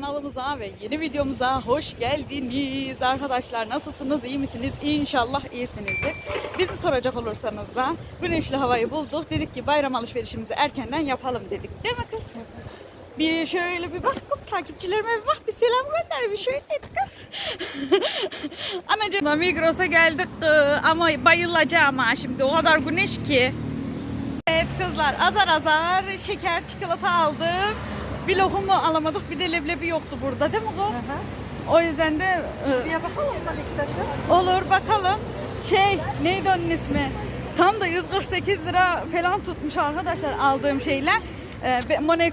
kanalımıza ve yeni videomuza hoş geldiniz. Arkadaşlar nasılsınız? iyi misiniz? İnşallah iyisinizdir. Bizi soracak olursanız da güneşli havayı bulduk. Dedik ki bayram alışverişimizi erkenden yapalım dedik. Değil mi kız? Bir şöyle bir bak kız takipçilerime bir bak bir selam gönder bir şöyle et kız. Anacığım Migros'a geldik kız. ama bayılacağım ha şimdi o kadar güneş ki. Evet kızlar azar azar şeker çikolata aldım. Bir lokumu alamadık bir de leblebi yoktu burada değil mi bu? O yüzden de e, Bir bakalım mı Beşiktaş'a? olur bakalım. Şey neydi onun ismi? Tam da 148 lira falan tutmuş arkadaşlar aldığım şeyler. E,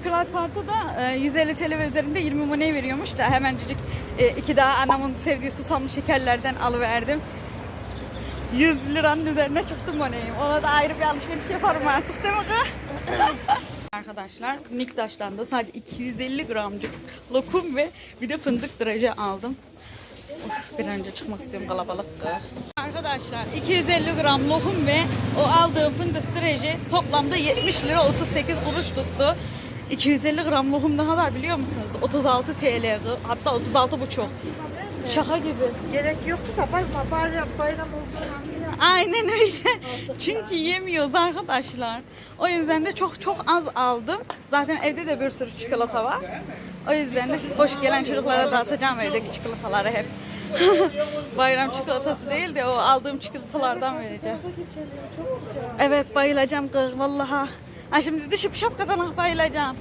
Cloud Kartı da e, 150 TL ve üzerinde 20 money veriyormuş da hemencik e, iki daha anamın sevdiği susamlı şekerlerden alıverdim. 100 liranın üzerine çıktım moneyim. Ona da ayrı bir alışveriş yaparım artık değil mi kız? Arkadaşlar Niktaş'tan da sadece 250 gramcık lokum ve bir de fındık draje aldım. Of, bir önce çıkmak istiyorum kalabalık. Arkadaşlar 250 gram lokum ve o aldığım fındık draje toplamda 70 lira 38 kuruş tuttu. 250 gram lokum ne kadar biliyor musunuz? 36 TL hatta 36 buçuk. Şaka gibi. Gerek yoktu da bayram, bayram, bayram olduğunu. Aynen öyle. Çünkü yemiyoruz arkadaşlar. O yüzden de çok çok az aldım. Zaten evde de bir sürü çikolata var. O yüzden de hoş gelen çocuklara dağıtacağım evdeki çikolataları hep. Bayram çikolatası değil de o aldığım çikolatalardan vereceğim. Evet bayılacağım kız vallaha. Ha şimdi dışıp şapkadan bayılacağım.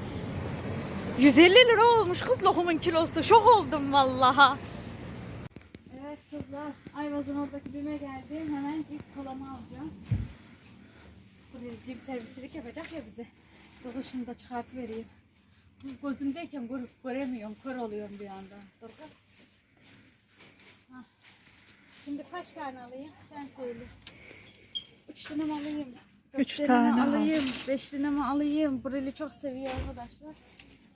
150 lira olmuş kız lokumun kilosu. Şok oldum vallaha. Kızlar, Ayvaz'ın oradaki bime geldim. Hemen ilk kolamı alacağım. Buraya cim servisçilik yapacak ya bize. Dur şunu da çıkartıvereyim. Bu Gözümdeyken gör, göremiyorum, kör oluyorum bir anda. Dur. Hah. Şimdi kaç tane alayım? Sen söyle. Üç tane mi alayım? Üç tane mi al. alayım? Beş tane mi alayım? Brili çok seviyor arkadaşlar.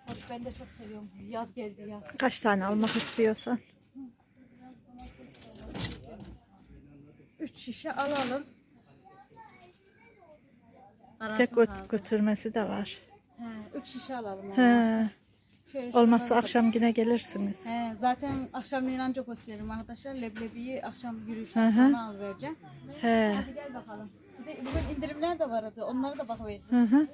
Bak ben de çok seviyorum. Yaz geldi yaz. Kaç tane almak istiyorsan. Üç şişe alalım. Tek Kararsız göt- götürmesi de var. He, üç şişe alalım. He. olmazsa. Şöyle Olmazsa şuraları- akşam yine gelirsiniz. He, zaten akşamleyin ancak gösteririm arkadaşlar. Leblebiyi akşam yürüyüşten hı. sonra alıvereceğim. He. Hadi gel bakalım. Bir de bugün indirimler de vardı. Onlara da. Hı hı.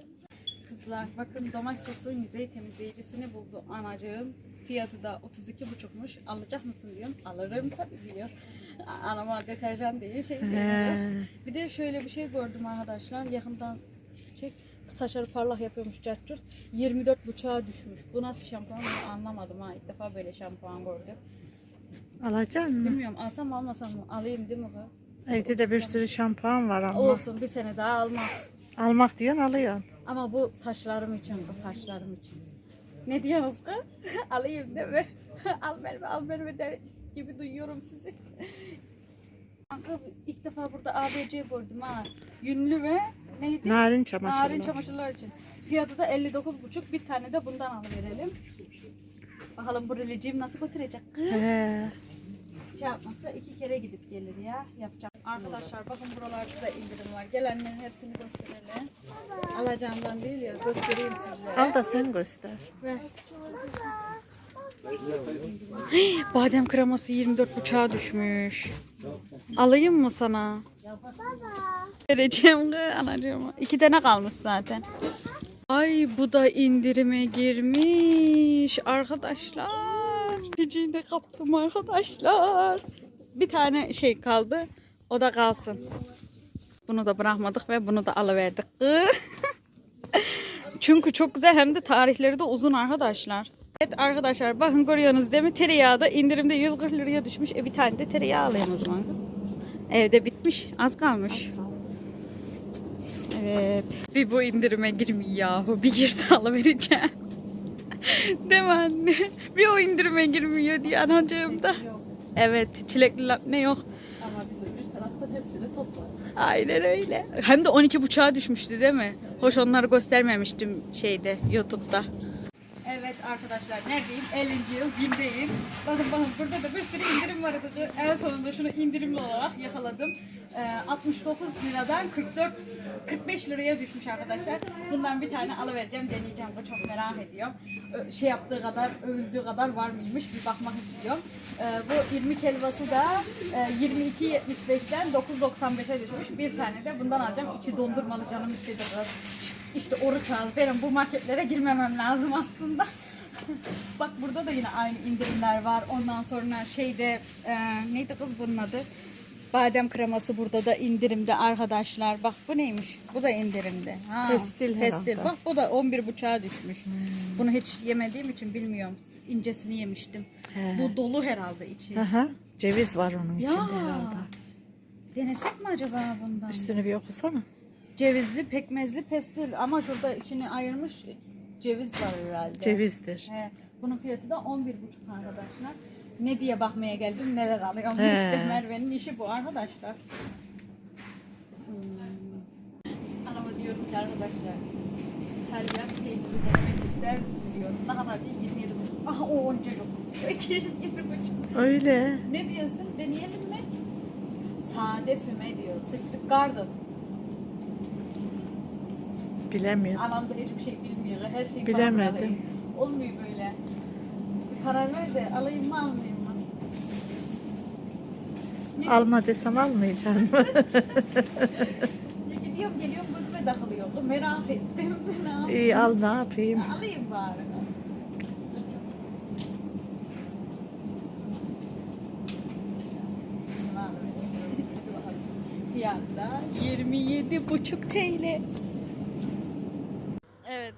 Kızlar bakın Domestos'un yüzey temizleyicisini buldu anacığım. Fiyatı da 32,5'muş. Alacak mısın diyorum. Alırım tabii diyor. Anama deterjan değil şey. He. Bir de şöyle bir şey gördüm arkadaşlar. Yakından çek. Saçları parlak yapıyormuş cartçurt. 24 buçuğa düşmüş. Bu nasıl şampuan ben anlamadım ha. İlk defa böyle şampuan gördüm. Alacak mı? Bilmiyorum alsam almasam mı? Alayım değil mi kız? Evde de bir sürü şampuan var ama. Olsun bir sene daha almam. Almak diyorsun alıyorsun. Ama bu saçlarım için, bu saçlarım için. Ne diyorsunuz kız? Alayım değil mi? al verme, al verme der gibi duyuyorum sizi. Kanka ilk defa burada ABC gördüm ha. Yünlü ve neydi? Narin çamaşırlar. Narin çamaşırlar için. Fiyatı da 59,5. Bir tane de bundan alıverelim. Bakalım bu releciğim nasıl götürecek kız? He. Şey yapmazsa iki kere gidip gelir ya. Yapacağım. Arkadaşlar bakın buralarda da indirim var. Gelenlerin hepsini gösterelim. Alacağımdan değil ya göstereyim sizlere. Al da sen göster. Ver. Badem kreması 24 buçuğa düşmüş. Alayım mı sana? Vereceğim kız anacığım. İki tane kalmış zaten. Ay bu da indirime girmiş arkadaşlar. De kaptım arkadaşlar. Bir tane şey kaldı. O da kalsın. Bunu da bırakmadık ve bunu da alıverdik. Çünkü çok güzel hem de tarihleri de uzun arkadaşlar. Evet arkadaşlar bakın görüyorsunuz değil mi? Tereyağı da indirimde 140 liraya düşmüş. E bir tane de tereyağı alayım o zaman kız. Evde bitmiş. Az kalmış. Evet. Bir bu indirime girmiyor yahu. Bir girse alıvereceğim. değil mi anne? Bir o indirime girmiyor diye anacığım da. Evet. Çilekli ne yok. Ama bizim bir taraftan hepsini topladık. Aynen öyle. Hem de 12 buçuğa düşmüştü değil mi? Hoş onları göstermemiştim şeyde YouTube'da. Evet arkadaşlar neredeyim? 50. yıl BİM'deyim. Bakın bakın burada da bir sürü indirim vardı. En sonunda şunu indirimli olarak yakaladım. E, 69 liradan 44 45 liraya düşmüş arkadaşlar. Bundan bir tane alıvereceğim, deneyeceğim. Bu çok merak ediyorum. Şey yaptığı kadar, övüldüğü kadar var mıymış bir bakmak istiyorum. E, bu 20 helvası da e, 22.75'ten 9.95'e düşmüş. Bir tane de bundan alacağım. İçi dondurmalı canım istedi. İşte oruç ağız. Benim bu marketlere girmemem lazım aslında. Bak burada da yine aynı indirimler var. Ondan sonra şeyde e, neydi kız bunun adı? Badem kreması burada da indirimde arkadaşlar. Bak bu neymiş? Bu da indirimde. Ha, Pestil. Pestil. Bak bu da 11 buçuğa düşmüş. Bunu hiç yemediğim için bilmiyorum. İncesini yemiştim. He. Bu dolu herhalde içi. Aha, ceviz var onun içinde Ya. herhalde. Denesek mi acaba bundan? Üstünü bir okusana. Cevizli, pekmezli pestil ama şurada içini ayırmış ceviz var herhalde. Cevizdir. He, bunun fiyatı da 11,5 arkadaşlar. Ne diye bakmaya geldim neler alıyorum. He. İşte Merve'nin işi bu arkadaşlar. Hmm. Anama diyorum ki arkadaşlar terbiye peyniri denemek ister misin diyorum. Ne kadar değil 27 buçuk. Aha o onca yok. 27 buçuk. Öyle. Ne diyorsun? Deneyelim mi? Sade füme diyor. Street Garden. Bilemiyorum. Anam da hiçbir şey bilmiyor. Her şeyi Bilemedim. bırakıyor. Olmuyor böyle. Karar ver de alayım mı almayayım mı? Ne- Alma desem almayacağım. ne gidiyorum geliyorum gözüme takılıyor. Merak ettim. Ne yapayım? İyi al ne yapayım. Alayım bari. Fiyatı 27,5 TL.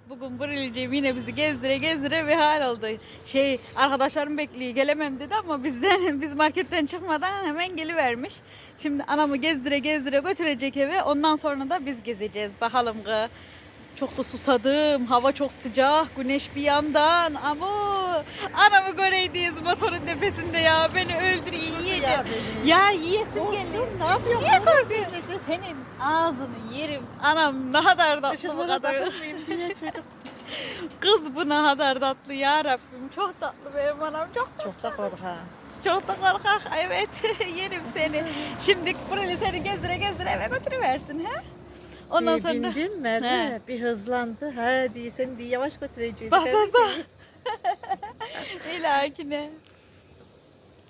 Bugün Brili'ciğim yine bizi gezdire gezdire bir hal oldu. Şey arkadaşlarım bekliyor gelemem dedi ama bizden biz marketten çıkmadan hemen gelivermiş. Şimdi anamı gezdire gezdire götürecek eve ondan sonra da biz gezeceğiz. Bakalım kız. Çok da susadım. Hava çok sıcak. Güneş bir yandan. Ama anamı göreydiyiz motorun tepesinde ya. Beni öldürüyor yiyeceğim. Ya yiyesim geliyor. Ne yapıyorsun? Niye korkuyorsun? Senin ağzını yerim. Anam ne kadar tatlı bu kadar. çocuk. Kız bu ne kadar tatlı ya Rabbim. Çok tatlı benim anam. Çok tatlı. Çok da korkak. Çok da korkak. Evet yerim seni. Şimdi burayı seni gezdire gezdire eve götürüversin he? Ondan bir sonra... bindim Merve. He. Bir hızlandı. He diye seni diye yavaş götüreceğiz. Bak bak bak. İlakine.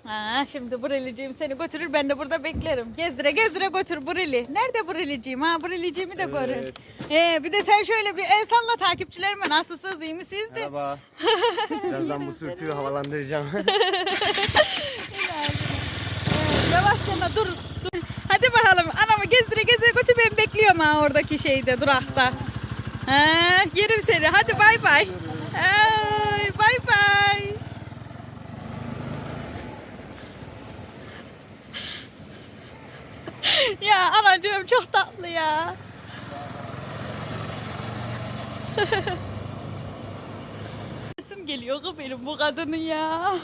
Ha, şimdi Bureli'ciğim seni götürür ben de burada beklerim. Gezdire gezdire götür Bureli. Nerede Bureli'ciğim ha? Bureli'ciğimi de görün. Ee, bir de sen şöyle bir el salla takipçilerime nasılsınız iyi misiniz de. Merhaba. Birazdan bu sürtüyü havalandıracağım. Yavaş yana dur. Hadi bakalım anamı gezdire gezdire götür ben bekliyorum ha oradaki şeyde durakta. Ha, yerim seni hadi bay bay. Ay, bay bay. ya anacığım çok tatlı ya. Geliyor kız benim bu kadının ya.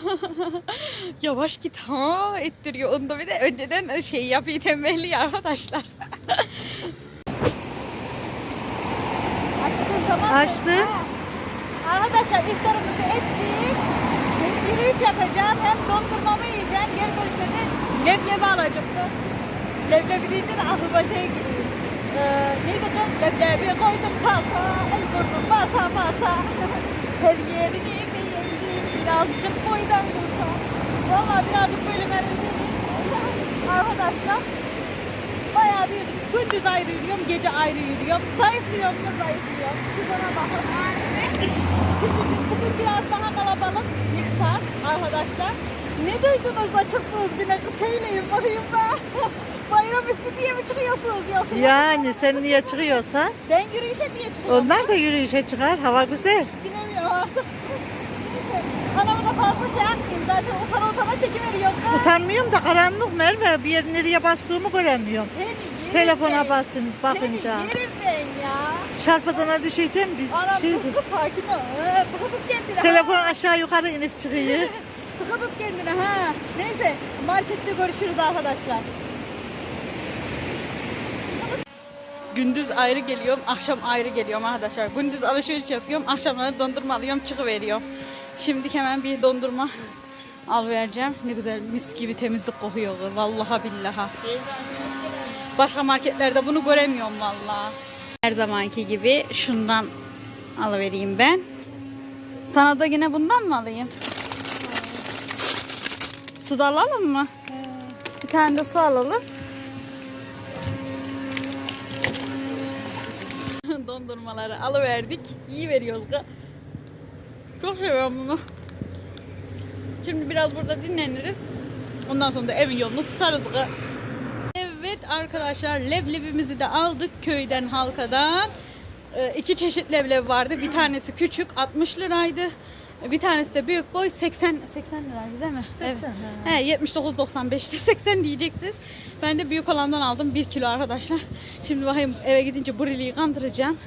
Yavaş git ha ettiriyor. Onu da bir de önceden şey yapıyor tembelliyor arkadaşlar. Açtığım zaman Açtım. Arkadaşlar iftarımızı ettik. Hem yürüyüş yapacağım hem dondurmamı yiyeceğim. Geri dönüşte de leblebi alacaktım. Leblebi deyince de aklıma şey geliyor. Ee, neydi kız? Leblebi koydum kasa, el vurdum basa basa. Her yerini beğendim, birazcık boydan kursa. Valla birazcık böyle merkezeli. Arkadaşlar bayağı bir gündüz ayrı yürüyorum, gece ayrı yürüyorum. Zayıflıyorum mu zayıflıyorum. Siz ona bakın. Şimdi biz bugün biraz daha kalabalık saat arkadaşlar. Ne duydunuz da çıktınız kız söyleyin bakayım da. Bayram üstü diye mi çıkıyorsunuz yoksa? Yani sen niye çıkıyorsan Ben yürüyüşe diye çıkıyorum. onlar da yürüyüşe çıkar. Hava güzel. Bilemiyorum artık. Anamı da fazla şey yapmayayım. Zaten utana utana çekiveriyor. kız. Utanmıyorum da karanlık Merve. Bir yer nereye bastığımı göremiyorum. Seni yerim Telefona ben. basın bakınca. Seni yerim ben ya. Çarpıdana düşeceğim biz. Anam Şey, kız sakin ol. Ee, Sıkı tut kendini. telefon ha. aşağı yukarı inip çıkıyor. Sıkı tut kendini ha. Neyse markette görüşürüz arkadaşlar. Gündüz ayrı geliyorum, akşam ayrı geliyorum arkadaşlar. Gündüz alışveriş yapıyorum, akşamları dondurma alıyorum, çıkıveriyorum. Şimdi hemen bir dondurma al vereceğim. Ne güzel mis gibi temizlik kokuyor. Vallahi billahi. Başka marketlerde bunu göremiyorum valla. Her zamanki gibi şundan alıvereyim ben. Sana da yine bundan mı alayım? Su da alalım mı? Bir tane de su alalım. Dondurmaları alıverdik. İyi veriyoruz. ga. Çok seviyorum bunu. Şimdi biraz burada dinleniriz. Ondan sonra da evin yolunu tutarız. ga. Evet arkadaşlar leblebimizi de aldık köyden halkadan. Ee, iki çeşit leblebi vardı. Bir tanesi küçük 60 liraydı. Bir tanesi de büyük boy 80 80 liraydı değil mi? 80, Evet. He 79.95'ti 80 diyeceksiniz. Ben de büyük olandan aldım 1 kilo arkadaşlar. Şimdi bakayım eve gidince Brili'yi kandıracağım.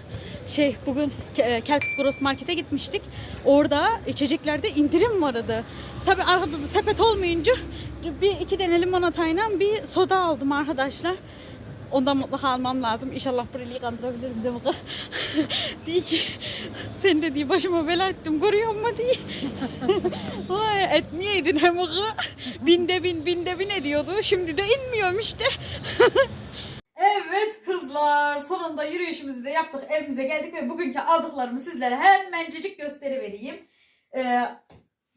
Şey bugün Ke- Kelkit Gross Market'e gitmiştik. Orada içeceklerde indirim vardı. Tabi arkada da sepet olmayınca bir iki tane limonatayla bir soda aldım arkadaşlar. Ondan mutlaka almam lazım. İnşallah Brili'yi kandırabilirim de bu. diye ki sen de diye başıma bela ettim görüyor musun diye. Vay etmeyeydin hem o. Binde bin binde bin ediyordu. Şimdi de inmiyorum işte. Evet kızlar sonunda yürüyüşümüzü de yaptık evimize geldik ve bugünkü aldıklarımı sizlere hemencecik gösterivereyim. Ee,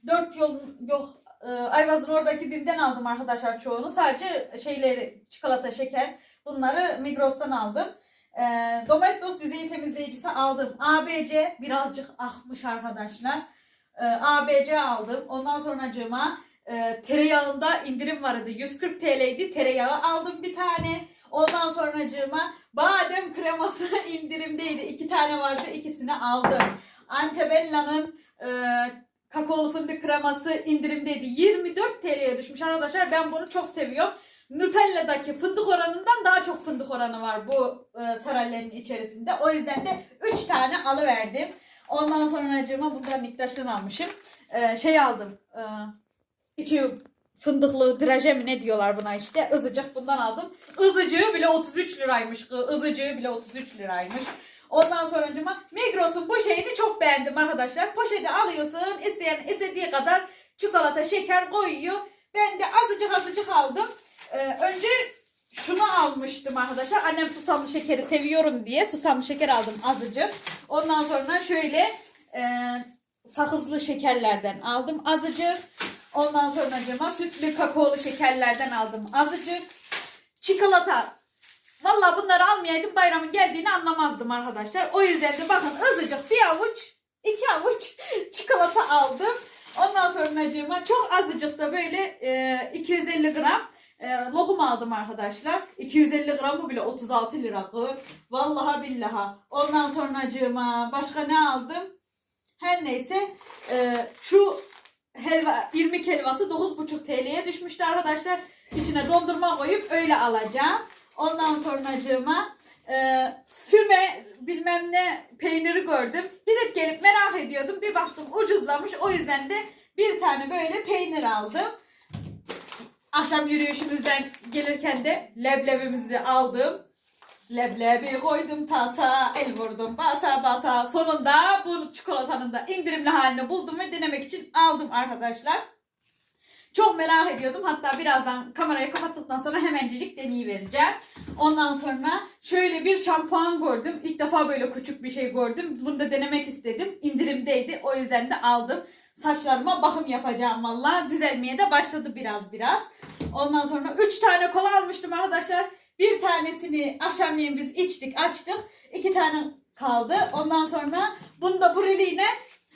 dört yol yok e, Ayvaz'ın oradaki BİM'den aldım arkadaşlar çoğunu. Sadece şeyleri çikolata, şeker bunları Migros'tan aldım. Ee, Domestos yüzey temizleyicisi aldım. ABC birazcık akmış arkadaşlar. Ee, ABC aldım. Ondan sonracığıma e, tereyağında indirim vardı. 140 TL'ydi. Tereyağı aldım bir tane. Ondan sonracığıma badem kreması indirimdeydi. İki tane vardı. ikisini aldım. Antebella'nın e, kakaolu fındık kreması indirimdeydi. 24 TL'ye düşmüş arkadaşlar. Ben bunu çok seviyorum. Nutella'daki fındık oranından daha çok fındık oranı var bu e, sarallerin içerisinde. O yüzden de 3 tane alıverdim. Ondan sonracığıma bundan Niktaş'tan almışım. E, şey aldım. E, içi fındıklı draje mi ne diyorlar buna işte. Izıcık bundan aldım. Izıcığı bile 33 liraymış. Izıcığı bile 33 liraymış. Ondan sonracıma Migros'un bu şeyini çok beğendim arkadaşlar. Poşeti alıyorsun. isteyen istediği kadar çikolata, şeker koyuyor. Ben de azıcık azıcık aldım. Ee, önce şunu almıştım arkadaşlar. Annem susamlı şekeri seviyorum diye susamlı şeker aldım azıcık. Ondan sonra şöyle e, sakızlı şekerlerden aldım azıcık. Ondan sonra sütlü kakaolu şekerlerden aldım azıcık. Çikolata. Vallahi bunları almayaydım bayramın geldiğini anlamazdım arkadaşlar. O yüzden de bakın azıcık bir avuç, iki avuç çikolata aldım. Ondan sonra çok azıcık da böyle e, 250 gram e, lokum aldım arkadaşlar. 250 gramı bile 36 lira. kız. Vallahi billaha. Ondan sonra başka ne aldım? Her neyse e, şu helva irmik helvası 9,5 TL'ye düşmüştü arkadaşlar. İçine dondurma koyup öyle alacağım. Ondan sonracığıma e, füme bilmem ne peyniri gördüm. Gidip gelip merak ediyordum. Bir baktım ucuzlamış. O yüzden de bir tane böyle peynir aldım. Akşam yürüyüşümüzden gelirken de leblebimizi de aldım. Leblebi koydum tasa, el vurdum basa basa. Sonunda bu çikolatanın da indirimli halini buldum ve denemek için aldım arkadaşlar. Çok merak ediyordum. Hatta birazdan kamerayı kapattıktan sonra hemencecik deneyivereceğim. Ondan sonra şöyle bir şampuan gördüm. İlk defa böyle küçük bir şey gördüm. Bunu da denemek istedim. İndirimdeydi. O yüzden de aldım. Saçlarıma bakım yapacağım valla. Düzelmeye de başladı biraz biraz. Ondan sonra 3 tane kola almıştım arkadaşlar. Bir tanesini akşamleyin biz içtik açtık. İki tane kaldı. Ondan sonra bunu da bureliğine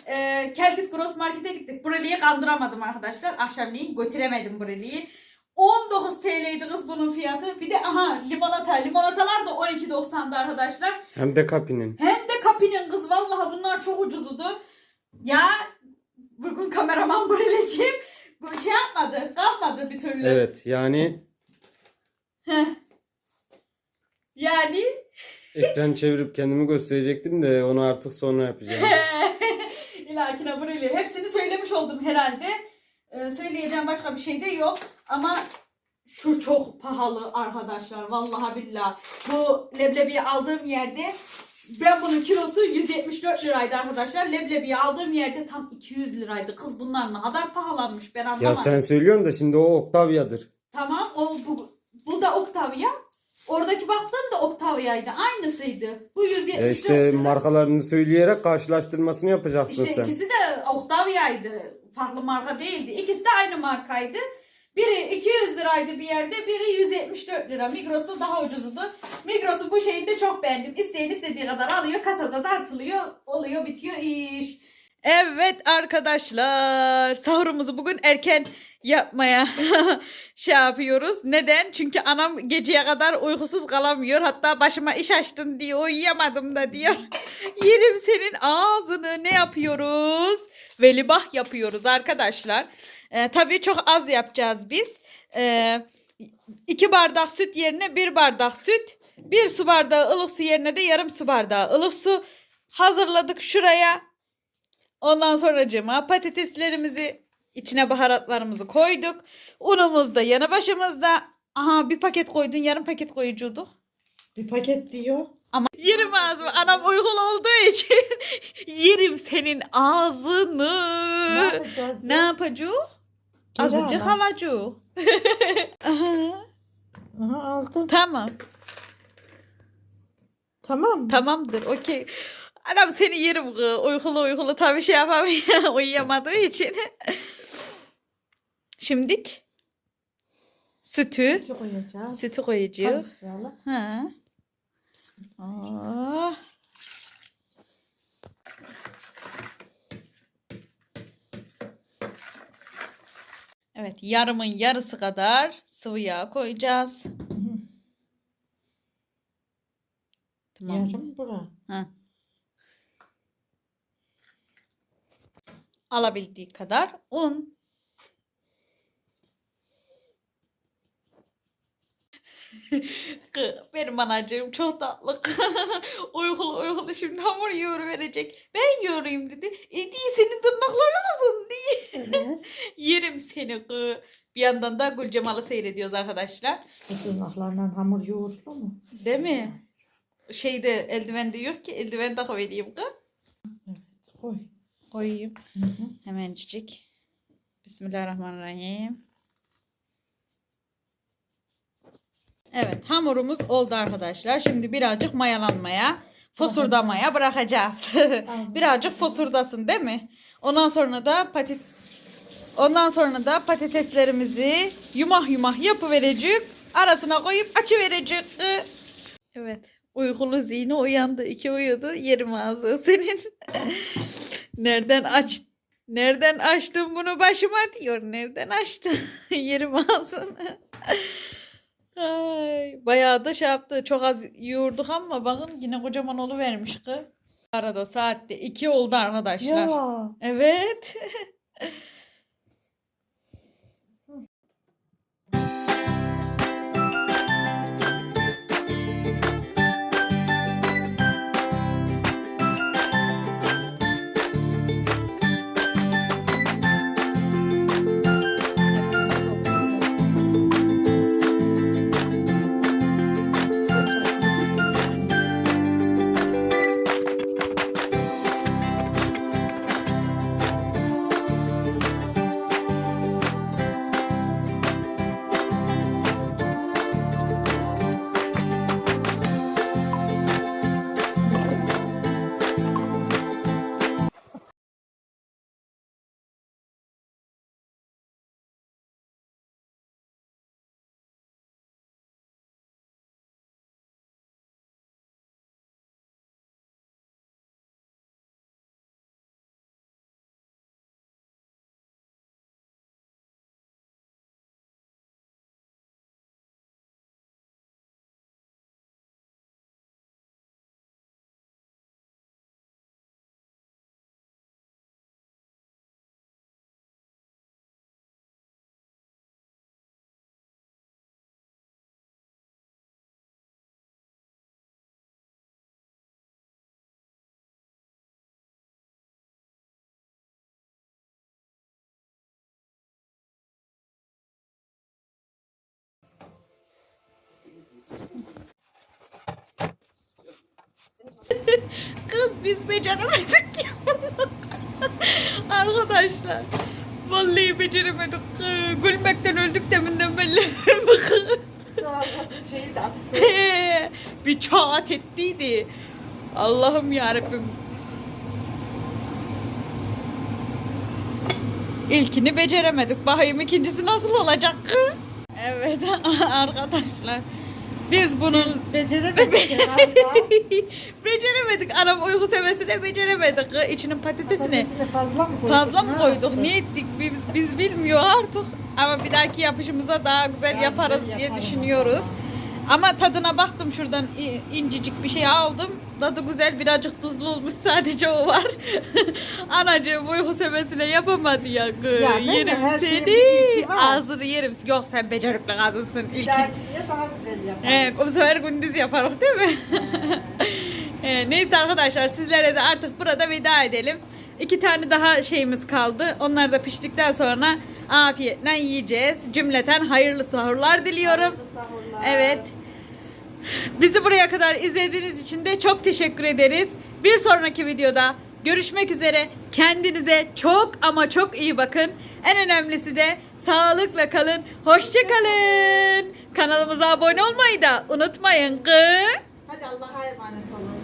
e, Kelkit Gross Market'e gittik. Bureliği kandıramadım arkadaşlar. Akşamleyin götüremedim bureliği. 19 TL'ydi kız bunun fiyatı. Bir de aha limonata. Limonatalar da 12.90'da arkadaşlar. Hem de kapinin. Hem de kapinin kız vallahi bunlar çok ucuzudu. Ya bugün kameraman böyleciğim bu şey yapmadı. Kalmadı bir türlü. Evet yani Heh. Yani ekran çevirip kendimi gösterecektim de onu artık sonra yapacağım. İlakine burayla. Hepsini söylemiş oldum herhalde. Ee, söyleyeceğim başka bir şey de yok. Ama şu çok pahalı arkadaşlar. Vallahi billahi. Bu leblebiyi aldığım yerde ben bunun kilosu 174 liraydı arkadaşlar. Leblebiyi aldığım yerde tam 200 liraydı. Kız bunlar ne kadar pahalanmış ben anlamadım. ya sen söylüyorsun da şimdi o Octavia'dır. Tamam o bu, bu da Octavia. Oradaki baktığım da Octavia'ydı. Aynısıydı. Bu 174 E işte lira. markalarını söyleyerek karşılaştırmasını yapacaksın İşte sen. ikisi de Octavia'yydı. Farklı marka değildi. İkisi de aynı markaydı. Biri 200 liraydı bir yerde, biri 174 lira. Migros'ta daha ucuzudu. Migros'un bu şeyini de çok beğendim. İsteyen istediği kadar alıyor, kasada tartılıyor, oluyor, bitiyor iş. Evet arkadaşlar, sahurumuzu bugün erken yapmaya şey yapıyoruz. Neden? Çünkü anam geceye kadar uykusuz kalamıyor. Hatta başıma iş açtın diye uyuyamadım da diyor. Yerim senin ağzını. Ne yapıyoruz? Velibah yapıyoruz arkadaşlar. Ee, tabii çok az yapacağız biz. Ee, iki bardak süt yerine bir bardak süt. Bir su bardağı ılık su yerine de yarım su bardağı ılık su hazırladık şuraya. Ondan sonra patateslerimizi içine baharatlarımızı koyduk. Unumuz da yanı başımızda. Aha bir paket koydun yarım paket koyucuduk. Bir paket diyor. Ama yerim ağzımı. Anam uykulu olduğu için yerim senin ağzını. Ne yapacağız? Ne ya? yapacağız? Azıcık ana. alacağız. Aha, Aha, aldım. tamam. Tamam? Tamamdır. Okey. Anam seni yerim. Uykulu uykulu tabii şey yapamıyor. Uyuyamadığı için. Şimdik sütü Sütü koyacağız. sütü koyacağız. Karıştıralım. Ha. Bismillah. Oh. Evet, yarımın yarısı kadar sıvı yağ koyacağız. Hı. Tamam. Yarım bura. Ha. Alabildiği kadar un. Benim anacığım çok tatlı. uykulu uykulu şimdi hamur yoğuru verecek. Ben yoğurayım dedi. E değil senin tırnakların uzun değil. Evet. Yerim seni kı. Bir yandan da Gülcemal'ı seyrediyoruz arkadaşlar. Bu tırnaklarla hamur yoğurtlu mu? Değil mi? Şeyde eldivende yok ki eldiven takıvereyim kı. Evet. Koy. Koyayım. Hı hı. Hemencik. Bismillahirrahmanirrahim. Evet hamurumuz oldu arkadaşlar. Şimdi birazcık mayalanmaya, fosurdamaya Bırakacağız. birazcık fosurdasın değil mi? Ondan sonra da patit Ondan sonra da patateslerimizi yumah yumah yapıverecek. Arasına koyup açıverecek. Evet. Uykulu zihni uyandı. İki uyudu. Yerim ağzı senin. Nereden aç Nereden açtın bunu başıma diyor. Nereden açtın? Yerim ağzını. Ay, bayağı da şey yaptı. Çok az yoğurduk ama bakın yine kocaman oluvermiş kız. Arada saatte iki oldu arkadaşlar. Ya. Evet. Kız biz beceremedik ya. Arkadaşlar. Vallahi beceremedik. Gülmekten öldük deminden belli. Bir çağat ettiydi. Allah'ım yarabbim. İlkini beceremedik. Bakayım ikincisi nasıl olacak? Evet arkadaşlar. Biz bunun Beceremedik herhalde. beceremedik. Anam uyku sevesine beceremedik. İçinin patatesini Patatesini fazla mı koyduk? fazla mı ne koyduk? yaptık? Ne ettik? Biz, biz bilmiyor artık. Ama bir dahaki yapışımıza daha güzel Daha yaparız güzel diye düşünüyoruz. Ama tadına baktım şuradan i- incecik bir şey aldım. Tadı güzel birazcık tuzlu olmuş sadece o var. Anacığım uyku sevesine yapamadı ya. kız. Ya yerim her şeyin seni. bir ilki var. Ağzını yerim. Yok sen becerikli kadınsın. Bir dahakine daha güzel yaparız. Evet, o sefer gündüz yaparız değil mi? Evet, neyse arkadaşlar sizlere de artık burada veda edelim. İki tane daha şeyimiz kaldı. Onlar da piştikten sonra afiyetle yiyeceğiz. Cümleten hayırlı sahurlar diliyorum. Hayırlı sahurlar. Evet. Bizi buraya kadar izlediğiniz için de çok teşekkür ederiz. Bir sonraki videoda görüşmek üzere. Kendinize çok ama çok iyi bakın. En önemlisi de sağlıkla kalın. Hoşça kalın. Kanalımıza abone olmayı da unutmayın. Kı. Hadi Allah'a emanet olun.